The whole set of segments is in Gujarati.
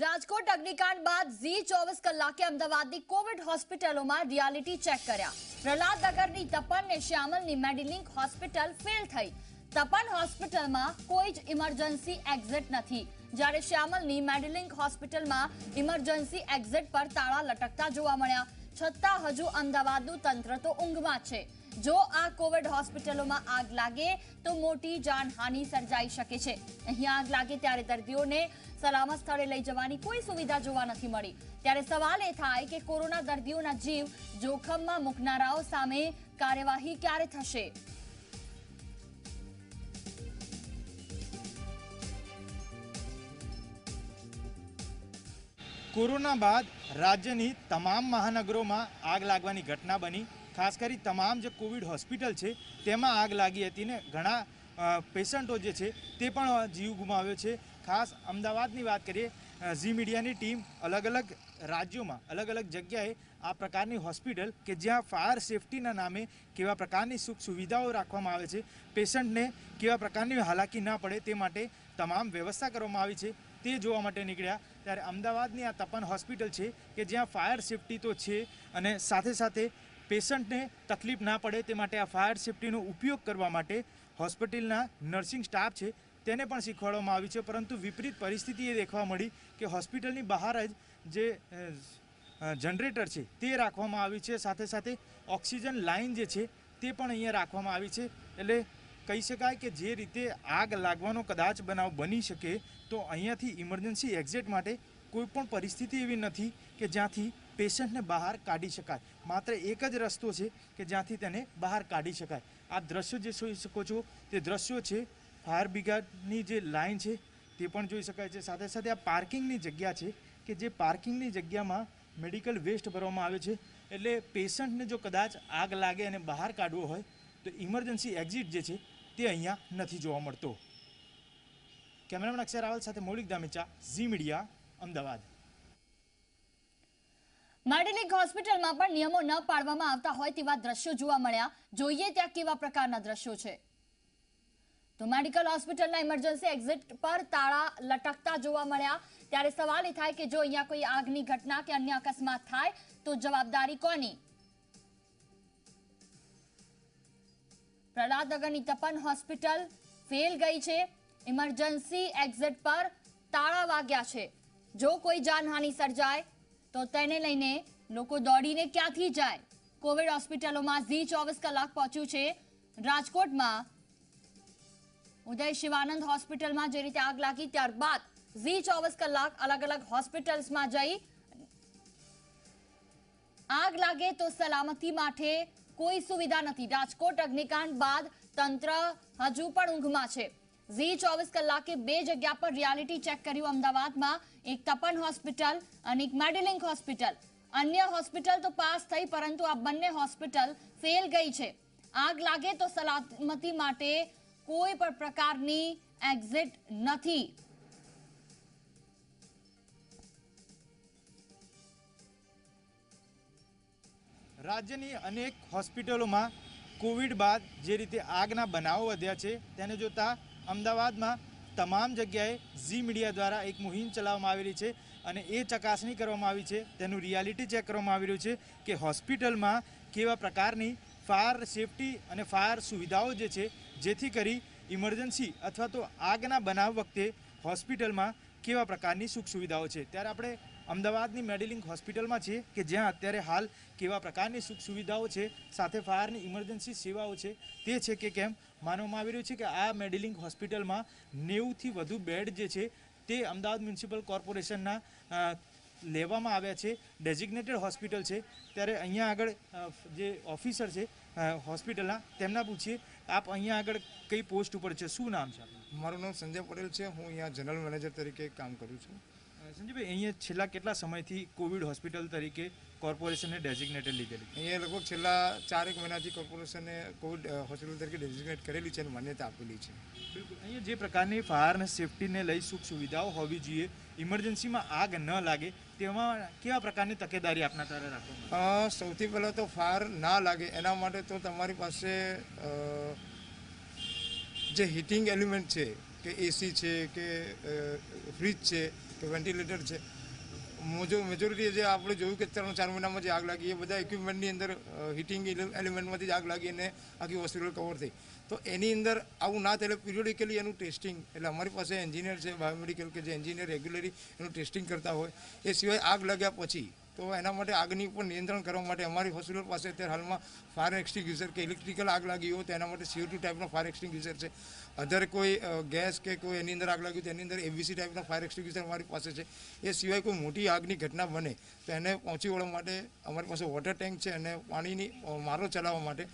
રાજકોટ અગ્નિકાંડ બાદ ઝી ચોવીસ કલાકે અમદાવાદની કોવિડ હોસ્પિટલોમાં રિયાલિટી ચેક કર્યા. પ્રહલાદનગરની તપન ને શ્યામલની મેડિલિંક હોસ્પિટલ ફેલ થઈ. તપન હોસ્પિટલમાં કોઈ જ ઇમરજન્સી એક્ઝિટ નથી. જ્યારે શ્યામલની મેડિલિંક હોસ્પિટલમાં ઇમરજન્સી એક્ઝિટ પર તાળા લટકતા જોવા મળ્યા. છતાં હજુ અમદાવાદનું તંત્ર તો ઊંઘમાં છે. જો આ કોવિડ હોસ્પિટલોમાં આગ લાગે, તો મોટી જાનહાનિ સર્જાઈ શકે છે. અહીં આગ લાગે ત્યારે દર્દીઓને સલામત સ્થળે લઈ જવાની કોઈ સુવિધા જોવા નથી મળી. ત્યારે સવાલ એ થાય કે કોરોના દર્દીઓના જીવ જોખમમાં મૂકનારાઓ સામે કાર્યવાહી ક્યારે થશે? કોરોના બાદ રાજ્યની તમામ મહાનગરોમાં આગ લાગવાની ઘટના બની. ખાસ કરી તમામ જે કોવિડ હોસ્પિટલ છે, તેમાં આગ લાગી હતી ને ઘણા પેશન્ટો જે છે, તે પણ જીવ ગુમાવ્યો છે. ખાસ અમદાવાદની વાત કરીએ ઝી મીડિયાની ટીમ અલગ અલગ રાજ્યોમાં, અલગ અલગ જગ્યાએ આ પ્રકારની હોસ્પિટલ કે જ્યાં ફાયર સેફટીના નામે કેવા પ્રકારની સુખ સુવિધાઓ રાખવામાં આવે છે, પેશન્ટને કેવા પ્રકારની હાલાકી ના પડે તે માટે તમામ વ્યવસ્થા કરવામાં આવી છે. તે જોવા માટે નીકળ્યા, ત્યારે અમદાવાદની આ તપન હોસ્પિટલ છે કે જ્યાં ફાયર સેફટી તો છે અને સાથે સાથે પેશન્ટને તકલીફ ના પડે તે માટે આ ફાયર સેફટીનો ઉપયોગ કરવા માટે હોસ્પિટલના નર્સિંગ સ્ટાફ છે તેને પણ શીખવાડવામાં આવ્યું છે, પરંતુ વિપરીત પરિસ્થિતિ એ દેખવા મળી કે હોસ્પિટલની બહાર જ જે જનરેટર છે તે રાખવામાં આવ્યું છે. સાથે સાથે ઓક્સિજન લાઇન જે છે તે પણ અહીંયા રાખવામાં આવી છે. એટલે કહી શકાય કે જે રીતે આગ લાગવાનો કદાચ બનાવ બની શકે તો અહીંયાથી ઇમરજન્સી એક્ઝિટ માટે કોઈ પણ પરિસ્થિતિ એવી નથી કે જ્યાંથી પેશન્ટને બહાર કાઢી શકાય. માત્ર એક જ રસ્તો છે કે જ્યાંથી તેને બહાર કાઢી શકાય. આ દ્રશ્યો જે જોઈ શકો છો, તે દ્રશ્યો છે, ફાયર બ્રિગેડની જે લાઇન છે, તે પણ જોઈ શકાય છે. સાથે સાથે આ પાર્કિંગની જગ્યા છે કે જે પાર્કિંગની જગ્યામાં મેડિકલ વેસ્ટ ભરવામાં આવે છે. એટલે પેશન્ટને જો કદાચ આગ લાગે અને બહાર કાઢવો હોય, તો ઇમરજન્સી એક્ઝિટ જે છે, તે અહીંયા નથી જોવા મળતો. કેમેરામેન અક્ષર રાવલ સાથે Maulik Damecha Zee media, Ahmedabad. Medilink હોસ્પિટલમાં પણ નિયમો ન પાડવામાં આવતા હોય તેવા દ્રશ્યો જોવા મળ્યા. જોઈએ ત્યાં કેવા પ્રકારના દ્રશ્યો છે. તો મેડિકલ હોસ્પિટલના ઇમરજન્સી એક્ઝિટ પર તાળા લટકતા જોવા મળ્યા. ત્યારે સવાલ એ થાય કે જો અહીંયા કોઈ આગની ઘટના કે અન્ય અકસ્માત થાય, તો જવાબદારી કોની? પ્રહલાદ નગરની તપન હોસ્પિટલ ફેલ ગઈ છે. ઇમરજન્સી એક્ઝિટ પર તાળા વાગ્યા છે. જો કોઈ જાનહાનિ સર્જાય તો તેને લઈને લોકો દોડીને ક્યાંથી જાય? કોવિડ હોસ્પિટલોમાં ઝી ચોવીસ કલાક પહોંચ્યું છે. રાજકોટમાં ઉદય શિવાનંદ હોસ્પિટલમાં જે રીતે આગ લાગી, ત્યારબાદ ઝી ચોવીસ કલાક અલગ અલગ હોસ્પિટલ્સમાં જઈ. આગ લાગે તો સલામતી માટે કોઈ સુવિધા નથી. રાજકોટ અગ્નિકાંડ બાદ તંત્ર હજુ પણ ઊંઘમાં છે. ઝી ચોવીસ કલાકે બે જગ્યા પર રિયાલિટી ચેક કર્યું અમદાવાદમાં. એક તપન હોસ્પિટલ અને એક મેડિલિંક હોસ્પિટલ અન્ય હોસ્પિટલ તો પાસ થઈ, પરંતુ આ બંને હોસ્પિટલ ફેલ ગઈ છે. આગ લાગે તો સલામતી માટે કોઈ પણ પ્રકારની એક્ઝિટ નથી. રાજ્યની અનેક હોસ્પિટલોમાં કોવિડ બાદ જે રીતે આગના બનાવો વધ્યા છે, તેને જોતા અમદાવાદમાં તમામ જગ્યાએ ઝી મીડિયા દ્વારા એક મુહિમ ચલાવવામાં આવેલી છે અને એ ચકાસણી કરવામાં આવી છે, તેનું રિયાલિટી ચેક કરવામાં આવી રહ્યું છે કે હોસ્પિટલમાં કેવા પ્રકારની ફાયર સેફટી અને ફાયર સુવિધાઓ જે છે, જેથી કરી ઇમરજન્સી અથવા તો આગના બનાવ વખતે હોસ્પિટલમાં કેવા પ્રકારની સુખ સુવિધાઓ છે. ત્યારે આપણે અમદાવાદની મેડિલિંક હોસ્પિટલમાં છે કે જ્યાં અત્યારે હાલ કેવા પ્રકારની સુખ સુવિધાઓ છે, સાથે ફાયરની ઇમરજન્સી સેવાઓ છે, તે છે કે કેમ? માનવામાં આવી રહ્યું છે કે આ મેડિલિંક હોસ્પિટલમાં નેવુંથી વધુ બેડ જે છે, તે અમદાવાદ મ્યુનિસિપલ કોર્પોરેશનના લેવામાં આવ્યા છે. ડેઝિગ્નેટેડ હોસ્પિટલ છે. ત્યારે અહીંયા આગળ જે ઓફિસર છે હોસ્પિટલના, તેમના પૂછીએ, આપ અહીંયા આગળ કઈ પોસ્ટ ઉપર છે? શું નામ છે મારું નામ સંજય પટેલ છે. હું અહીંયા જનરલ મેનેજર તરીકે કામ કરું છું. અ, સંજયભાઈ અહીંયા છેલ્લા કેટલા સમયથી કોવિડ હોસ્પિટલ તરીકે કોર્પોરેશને ડેઝિગ્નેટેડ લીધેલી? અહીંયા લગભગ છેલ્લા ચારેક મહિનાથી કોર્પોરેશને કોવિડ હોસ્પિટલ તરીકે ડેઝિગ્નેટ કરેલી છે અને માન્યતા આપેલી છે. બિલકુલ. અહીંયા જે પ્રકારની ફાયર અને સેફટીને લઈ સુખ સુવિધાઓ હોવી જોઈએ ઇમરજન્સીમાં આગ ન લાગે તેમાં કેવા પ્રકારની તકેદારી આપના તારે રાખો સૌથી પહેલાં તો ફાયર ના લાગે એના માટે તો તમારી પાસે જે હીટિંગ એલિમેન્ટ છે કે એસી છે કે ફ્રીજ છે વેન્ટિલેટર છે. મોજો મેજોરિટી જે આપણે જોયું કે ત્રણ, ચાર મહિનામાં જે આગ લાગી, એ બધા ઇક્વિપમેન્ટની અંદર હીટિંગ એલિમેન્ટમાંથી જ આગ લાગી અને આખી હોસ્પિટલ કવર થઈ. તો એની અંદર આવું ના થાય એટલે પિરિયોડિકલી એનું ટેસ્ટિંગ એટલે અમારી પાસે એન્જિનિયર છે બાયોમેડિકલ કે જે એન્જિનિયર રેગ્યુલરી એનું ટેસ્ટિંગ કરતા હોય. એ સિવાય આગ લાગ્યા પછી, તો એના માટે આગની ઉપર નિયંત્રણ કરવા માટે અમારી હોસ્પિટલ પાસે અત્યારે હાલમાં ફાયર એક્સટિંગ્યુશર કે ઇલેક્ટ્રિકલ આગ લાગી હોય તો એના માટે સીઓ ટુ ટાઈપનો ફાયર એક્સટિંગ્યુશર છે. અધર કોઈ ગેસ કે કોઈ એની અંદર આગ લાગી તેની અંદર એબીસી ટાઈપના ફાયર એક્સટિંગ્યુશર અમારી પાસે છે. એ સિવાય કોઈ મોટી આગની ઘટના બને તો એને પહોંચી વળવા માટે અમારી પાસે વોટર ટેન્ક છે અને પાણીની મારો ચલાવવા માટે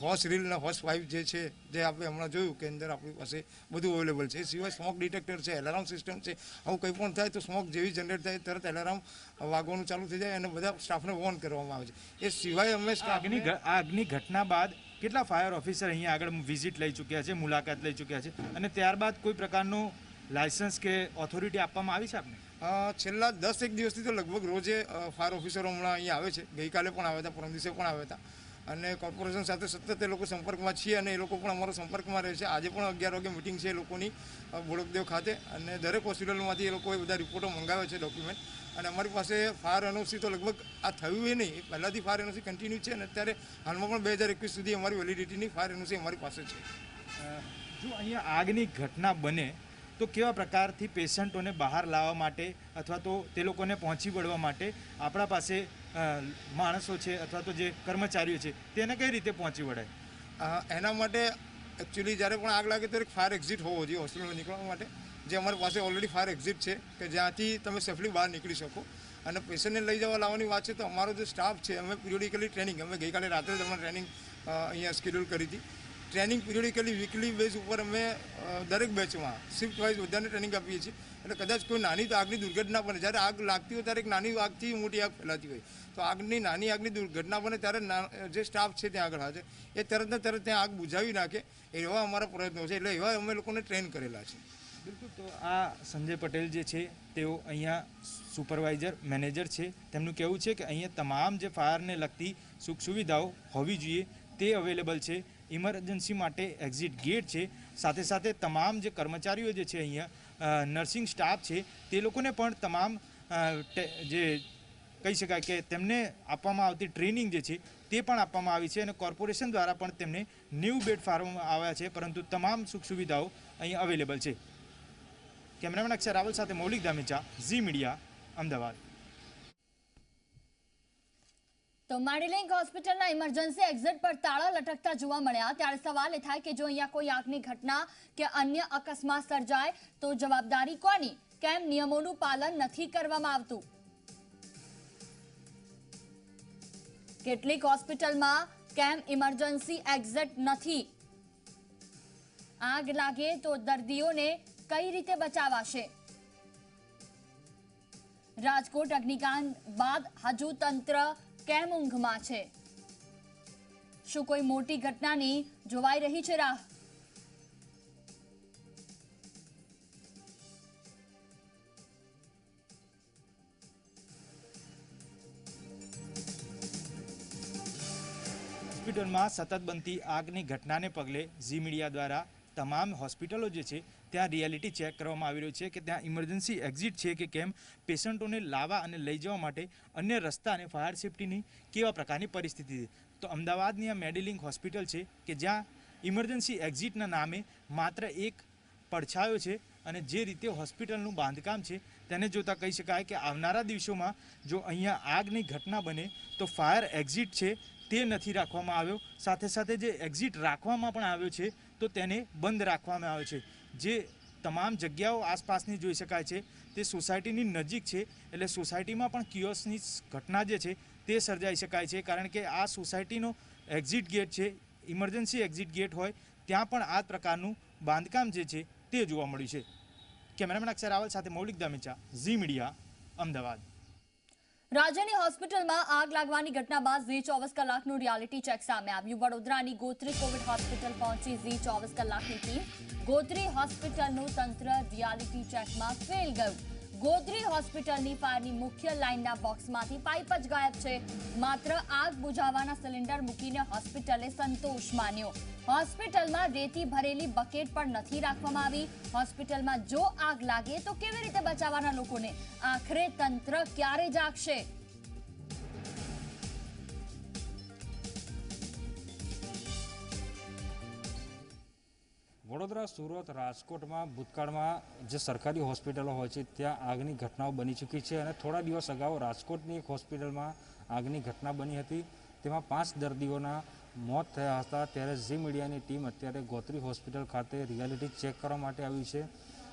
હોસ રીલ અને હોસ પાઇપ જે છે જે આપણે હમણાં જોયું કે અંદર આપણી પાસે બધું અવેલેબલ છે. એ સિવાય સ્મોક ડિટેક્ટર છે એલાર્મ સિસ્ટમ છે. આવું કંઈ પણ થાય તો સ્મોક જેવી જનરેટ થાય તરત એલાર્મ વાગવાનું ચાલુ થઈ જાય અને બધા સ્ટાફને વોર્ન કરવામાં આવે છે. એ સિવાય અમે આગની આગની ઘટના બાદ કેટલા ફાયર ઓફિસર અહીંયા આગળ વિઝિટ લઈ ચૂક્યા છે, મુલાકાત લઈ ચૂક્યા છે? અને ત્યારબાદ કોઈ પ્રકારનું લાયસન્સ કે ઓથોરિટી આપવામાં આવી છે આપને? છેલ્લા દસ એક દિવસથી તો લગભગ રોજે ફાયર ઓફિસરો હમણાં અહીંયા આવે છે. ગઈકાલે પણ આવ્યા હતા, પરમ દિવસે પણ આવ્યા હતા. અને કોર્પોરેશન સાથે સતત એ લોકો સંપર્કમાં છીએ અને એ લોકો પણ અમારો સંપર્કમાં રહે છે. આજે પણ અગિયાર વાગે મિટિંગ છે એ લોકોની બોડકદેવ ખાતે અને દરેક હોસ્પિટલમાંથી એ લોકોએ બધા રિપોર્ટો મંગાવે છે ડોક્યુમેન્ટ અને અમારી પાસે ફાયર એનઓસી તો લગભગ આ થયું નહીં, પહેલાંથી ફાયર એનઓસી કન્ટિન્યુ છે અને અત્યારે હાલમાં પણ બે હજાર એકવીસ સુધી અમારી વેલિડિટીની ફાયર એનઓસી અમારી પાસે છે. જો અહીંયા આગની ઘટના બને તો કેવા પ્રકારથી પેશન્ટોને બહાર લાવવા માટે અથવા તો તે લોકોને પહોંચી વળવા માટે આપણા પાસે માણસો છે અથવા તો જે કર્મચારીઓ છે, તેને કઈ રીતે પહોંચી વળાય? એના માટે એકચ્યુઅલી જ્યારે પણ આગ લાગે ત્યારે ફાયર એક્ઝિટ હોવો જોઈએ હોસ્પિટલમાં નીકળવા માટે. જે અમારી પાસે ઓલરેડી ફાયર એક્ઝિટ છે કે જ્યાંથી તમે સેફલી બહાર નીકળી શકો. અને પેશન્ટને લઈ જવા લાવવાની વાત છે તો અમારો જે સ્ટાફ છે, અમે પિરિયોડિકલી ટ્રેનિંગ અમે ગઈકાલે રાત્રે તમારે ટ્રેનિંગ અહીંયા સ્કેડ્યુલ કરી હતી. ટ્રેનિંગ પિરિયોડિકલી, વીકલી બેઝ ઉપર અમે દરેક બેચમાં શિફ્ટ વાઇઝ બધાને ટ્રેનિંગ આપીએ છીએ. એટલે કદાચ કોઈ નાની આગની દુર્ઘટના બને. જ્યારે આગ લાગતી હોય ત્યારે એક નાની આગથી મોટી આગ ફેલાતી હોય. તો આગની નાની આગની દુર્ઘટના બને ત્યારે જે સ્ટાફ છે ત્યાં આગળ હાજર. એ તરત ને તરત ત્યાં આગ બુઝાવી નાખે. એવા અમારા પ્રયત્નો છે. એટલે એવા અમે લોકોને ટ્રેન કરેલા છે. બિલકુલ. તો આ સંજય પટેલ જે છે, તેઓ અહીંયા સુપરવાઇઝર મેનેજર છે. તેમનું કહેવું છે કે અહીંયા તમામ જે ફાયરને લગતી સુખ સુવિધાઓ હોવી જોઈએ. તે અવેલેબલ છે. ઇમરજન્સી માટે એક્ઝિટ ગેટ છે. સાથે સાથે તમામ જે કર્મચારીઓ જે છે અહીંયા નર્સિંગ સ્ટાફ છે, તે લોકોને પણ તમામ જે કહી શકાય કે તેમને આપવામાં આવતી ટ્રેનિંગ જે છે, તે પણ આપવામાં આવી છે અને કોર્પોરેશન દ્વારા પણ તેમને ન્યૂ બેડ ફાળવવામાં આવ્યા છે, પરંતુ તમામ સુખ સુવિધાઓ અહીં અવેલેબલ છે. કેમેરામેન અક્ષર રાવલ સાથે મૌલિક દામેચા ઝી મીડિયા, અમદાવાદ. તો મેડિલિંક હોસ્પિટલના ઇમરજન્સી એક્ઝિટ પર તાળા લટકતા જોવા મળ્યા. ત્યારે સવાલ એ થાય કે જો અહીંયા કોઈ આગની ઘટના કે અન્ય અકસ્માત સર્જાય, તો જવાબદારી કોની? કેમ નિયમોનું પાલન નથી કરવામાં આવતું? કેટલીક હોસ્પિટલમાં કેમ ઇમરજન્સી એક્ઝિટ નથી? આગ લાગે તો દર્દીઓને કઈ રીતે બચાવાશે? રાજકોટ અગ્નિકાંડ બાદ હજુ તંત્ર કેમ ઊંઘમાં છે? શું કોઈ મોટી ઘટનાની જોવાઈ રહી છે રાહ? હોસ્પિટલમાં સતત બનતી આગની ઘટનાને પગલે ઝી મીડિયા દ્વારા તમામ હોસ્પિટલો જે છે ત્યાં રિયાલિટી ચેક કરવામાં આવી રહ્યું છે કે ત્યાં ઇમરજન્સી એક્ઝિટ છે કે કેમ, પેશન્ટોને લાવવા અને લઈ જવા માટે અન્ય રસ્તા અને ફાયર સેફટીની કેવા પ્રકારની પરિસ્થિતિ છે? તો અમદાવાદની આ મેડિલિંક હોસ્પિટલ છે કે જ્યાં ઇમરજન્સી એક્ઝિટના નામે માત્ર એક પડછાયો છે અને જે રીતે હોસ્પિટલનું બાંધકામ છે તેને જોતાં કહી શકાય કે આવનારા દિવસોમાં જો અહીંયા આગની ઘટના બને તો ફાયર એક્ઝિટ છે તે નથી રાખવામાં આવ્યો. સાથે સાથે જે એક્ઝિટ રાખવામાં પણ આવ્યો છે તો તેને બંધ રાખવામાં આવ્યો છે. જે તમામ જગ્યાઓ આસપાસની જોઈ શકાય છે, તે સોસાયટીની નજીક છે, એટલે સોસાયટીમાં પણ કિયોસની ઘટના જે છે, તે સર્જાઈ શકાય છે, કારણ કે આ સોસાયટીનો એક્ઝિટ ગેટ છે, ઇમરજન્સી એક્ઝિટ ગેટ હોય, ત્યાં પણ આ પ્રકારનું બાંધકામ જે છે, તે જોવા મળ્યું છે. કેમેરામેન અક્ષર રાવલ સાથે મૌલિક દામેચા, ઝી મીડિયા, અમદાવાદ. રાજ્યની હોસ્પિટલમાં આગ લાગવાની ઘટના બાદ ઝી ચોવીસ કલાકનું રિયાલિટી ચેક સામે આવ્યું. વડોદરાની ગોત્રી કોવિડ હોસ્પિટલ પહોંચી ઝી ચોવીસ કલાકની ટીમ ગોત્રી હોસ્પિટલનું તંત્ર રિયાલિટી ચેકમાં ફેલ ગયું. ગોધરી હોસ્પિટલની ફાયરની મુખ્ય લાઇનના બોક્સમાંથી પાઇપ જ ગાયબ છે. માત્ર આગ બુઝાવવાના સિલિન્ડર મૂકીને હોસ્પિટલે સંતોષ માન્યો. હોસ્પિટલમાં રેતી ભરેલી બકેટ પણ નથી રાખવામાં આવી. હોસ્પિટલમાં જો આગ લાગે તો કેવી રીતે બચાવવાના લોકોને? આખરે તંત્ર ક્યારે જાગશે? વડોદરા, સુરત, રાજકોટમાં, ભૂતકાળમાં જે સરકારી હોસ્પિટલો હોય છે, ત્યાં આગની ઘટનાઓ બની ચૂકી છે અને થોડા દિવસ અગાઉ રાજકોટની એક હોસ્પિટલમાં આગની ઘટના બની હતી. તેમાં પાંચ દર્દીઓના મોત થયા હતા. ત્યારે ઝી મીડિયાની ટીમ અત્યારે ગોત્રી હોસ્પિટલ ખાતે રિયાલિટી ચેક કરવા માટે આવી છે.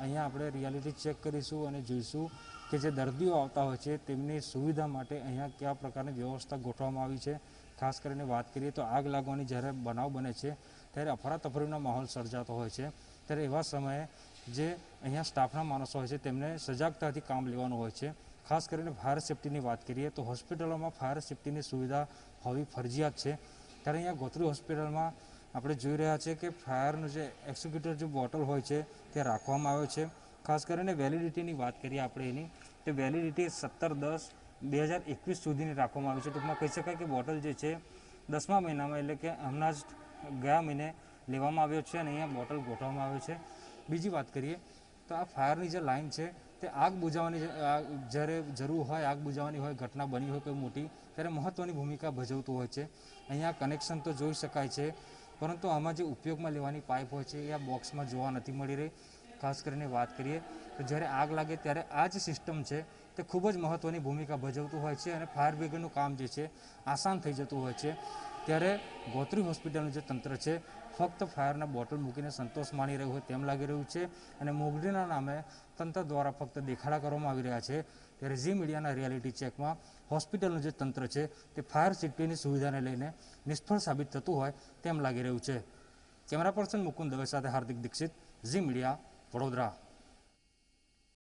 અહીંયા આપણે રિયાલિટી ચેક કરીશું અને જોઈશું કે જે દર્દીઓ આવતા હોય છે, તેમની સુવિધા માટે અહીંયા કયા પ્રકારની વ્યવસ્થા ગોઠવવામાં આવી છે. ખાસ કરીને વાત કરીએ તો આગ લાગવાની જ્યારે બનાવ બને છે ત્યારે અફરાતફરીનો માહોલ સર્જાતો હોય છે. ત્યારે એવા સમયે જે અહીંયા સ્ટાફના માણસો હોય છે, તેમને સજાગતાથી કામ લેવાનું હોય છે. ખાસ કરીને ફાયર સેફટીની વાત કરીએ તો હોસ્પિટલોમાં ફાયર સેફટીની સુવિધા હોવી ફરજિયાત છે. ત્યારે અહીંયા ગોત્રી હોસ્પિટલમાં આપણે જોઈ રહ્યા છીએ કે ફાયરનું જે એક્ઝિક્યુટર જે બોટલ હોય છે, તે રાખવામાં આવ્યો છે. ખાસ કરીને વેલિડિટીની વાત કરીએ આપણે એની, તે વેલિડિટી સત્તર દસ બે હજાર એકવીસ સુધીની રાખવામાં આવી છે. ટૂંકમાં કહી શકાય કે બોટલ જે છે, દસમા મહિનામાં એટલે કે હમણાં જ ગયા મહિને લેવામાં આવ્યો છે અને અહીંયા બોટલ ગોઠવવામાં આવ્યો છે. બીજી વાત કરીએ તો આ ફાયરની જે લાઇન છે, તે આગ બુઝાવવાની જ્યારે જરૂર હોય, આગ બુઝાવવાની હોય, ઘટના બની હોય કોઈ મોટી, ત્યારે મહત્ત્વની ભૂમિકા ભજવતું હોય છે. અહીંયા કનેક્શન તો જોઈ શકાય છે, પરંતુ આમાં જે ઉપયોગમાં લેવાની પાઇપ હોય છે એ આ બોક્સમાં જોવા નથી મળી રહી. ખાસ કરીને વાત કરીએ તો જ્યારે આગ લાગે ત્યારે આ જ સિસ્ટમ છે, તે ખૂબ જ મહત્ત્વની ભૂમિકા ભજવતું હોય છે અને ફાયર બ્રિગેડનું કામ જે છે, આસાન થઈ જતું હોય છે. ત્યારે ગોત્રી હોસ્પિટલનું જે તંત્ર છે, ફક્ત ફાયરના બોટલ મૂકીને સંતોષ માણી રહ્યું હોય તેમ લાગી રહ્યું છે અને મોગરીના નામે તંત્ર દ્વારા ફક્ત દેખાડા કરવામાં આવી રહ્યા છે ત્યારે ઝી મીડિયાના રિયાલિટી ચેકમાં હોસ્પિટલનું જે તંત્ર છે, તે ફાયર સેફ્ટીની સુવિધાને લઈને નિષ્ફળ સાબિત થતું હોય તેમ લાગી રહ્યું છે. કેમેરા પર્સન મુકુંદ દવે સાથે હાર્દિક દીક્ષિત, ઝી મીડિયા વડોદરા.